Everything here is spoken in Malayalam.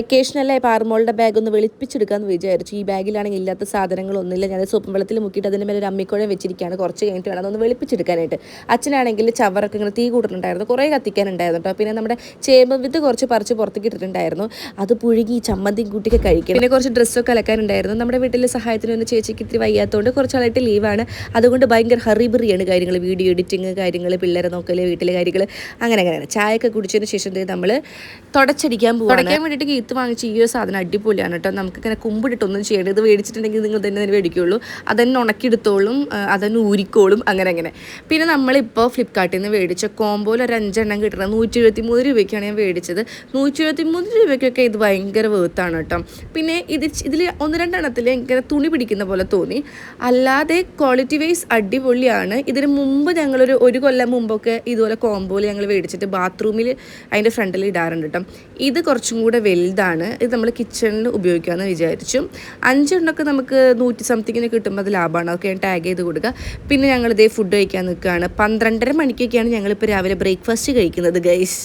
വെക്കേഷനല്ലേ പാർമോളുടെ ബാഗ് ഒന്ന് വെളുപ്പിച്ചെടുക്കാമെന്ന് വിചാരിച്ചു. ഈ ബാഗിലാണെങ്കിൽ ഇല്ലാത്ത സാധനങ്ങളൊന്നുമില്ല ഞാൻ സോപ്പും വെള്ളത്തിൽ മുക്കിയിട്ട് അതിന്റെ മേലെ ഒരു അമ്മിക്കുഴം വെച്ചിരിക്കുകയാണ്. കുറച്ച് കഴിഞ്ഞിട്ട് വേണം അതൊന്ന് വെളുപ്പിച്ചെടുക്കാനായിട്ട്. അച്ഛനാണെങ്കിൽ ചവറൊക്കെ ഇങ്ങനെ തീ കൂട്ടിട്ടുണ്ടായിരുന്നു. കുറേ കത്തിക്കാനുണ്ടായിരുന്നു കേട്ടോ. പിന്നെ നമ്മുടെ ചേമ്പ് വിത്ത് കുറച്ച് പറിച്ച് പുറത്തേക്ക് ഇട്ടിട്ടുണ്ടായിരുന്നു. അത് പുഴുകി ചമ്മന്തി കൂട്ടിയൊക്കെ കഴിക്കും പിന്നെ കുറച്ച് ഡ്രസ്സൊക്കെ അലക്കാനുണ്ടായിരുന്നു. നമ്മുടെ വീട്ടിലെ സഹായത്തിന് ഒന്ന് ചേച്ചിക്ക് ഇത്തിരി വയ്യാത്തതുകൊണ്ട് കുറച്ചാളായിട്ട് ലീവാണ് അതുകൊണ്ട് ഭയങ്കര ഹറിബറിയാണ് കാര്യങ്ങൾ. വീഡിയോ എഡിറ്റിങ് കാര്യങ്ങൾ പിള്ളേരെ നോക്കൽ വീട്ടിലെ കാര്യങ്ങൾ അങ്ങനെ അങ്ങനെയാണ് ചായയൊക്കെ കുടിച്ചതിന് ശേഷം നമ്മൾ തുടച്ചടിക്കാൻ പോകും തുടയ്ക്കാൻ വേണ്ടിയിട്ട് ഗീത്ത് വാങ്ങിച്ച ഈ ഒരു സാധനം അടിപൊളിയാണ് കേട്ടോ. നമുക്ക് ഇങ്ങനെ കുമ്പിട്ടിട്ടൊന്നും ചെയ്യേണ്ടത് ഇത് മേടിച്ചിട്ടുണ്ടെങ്കിൽ നിങ്ങൾ തന്നെ തന്നെ അതന്നെ ഉണക്കിയെടുത്തോളും അതന്നെ ഊരിക്കോളും അങ്ങനെ അങ്ങനെ. പിന്നെ നമ്മളിപ്പോൾ ഫ്ലിപ്കാർട്ടിൽ നിന്ന് മേടിച്ച കോംബോയിൽ ഒരു അഞ്ചെണ്ണം കിട്ടണം. നൂറ്റി എഴുപത്തി മൂന്ന് രൂപയ്ക്കാണ് ഞാൻ മേടിച്ചത്. നൂറ്റി എഴുപത്തി മൂന്ന് രൂപയ്ക്കൊക്കെ ഇത് ഭയങ്കര വേർത്താണ് കേട്ടോ. പിന്നെ ഇത് ഇതിൽ ഒന്ന് രണ്ടെണ്ണത്തിൽ ഇങ്ങനെ തുണി പിടിക്കുന്ന പോലെ തോന്നി. അല്ലാതെ ക്വാളിറ്റി വൈസ് അടിപൊളിയാണ്. ഇതിന് മുമ്പ് ഞങ്ങളൊരു ഒരു കൊല്ലം മുമ്പൊക്കെ ഇതുപോലെ കോംബോയിൽ ഞങ്ങൾ മേടിച്ചിട്ട് ബാത്റൂമിൽ അതിന്റെ ഫ്രണ്ടിൽ ഇടാറുണ്ട് കേട്ടോ. ഇത് കുറച്ചും കൂടെ വലുതാണ് ഇത് നമ്മൾ കിച്ചണിൽ ഉപയോഗിക്കാമെന്ന് വിചാരിച്ചു. അഞ്ചെണ്ണമൊക്കെ നമുക്ക് നൂറ്റി സംതിങ്ങിന് കിട്ടുമ്പോൾ അത് ലാഭമാണ് അതൊക്കെ ഞാൻ ടാഗ് ചെയ്ത് കൊടുക്കുക പിന്നെ ഞങ്ങളിതേ ഫുഡ് കഴിക്കാൻ നിൽക്കുകയാണ് പന്ത്രണ്ടര മണിക്കൊക്കെയാണ് ഞങ്ങളിപ്പോൾ രാവിലെ ബ്രേക്ക്ഫാസ്റ്റ് കഴിക്കുന്നത് ഗൈസ്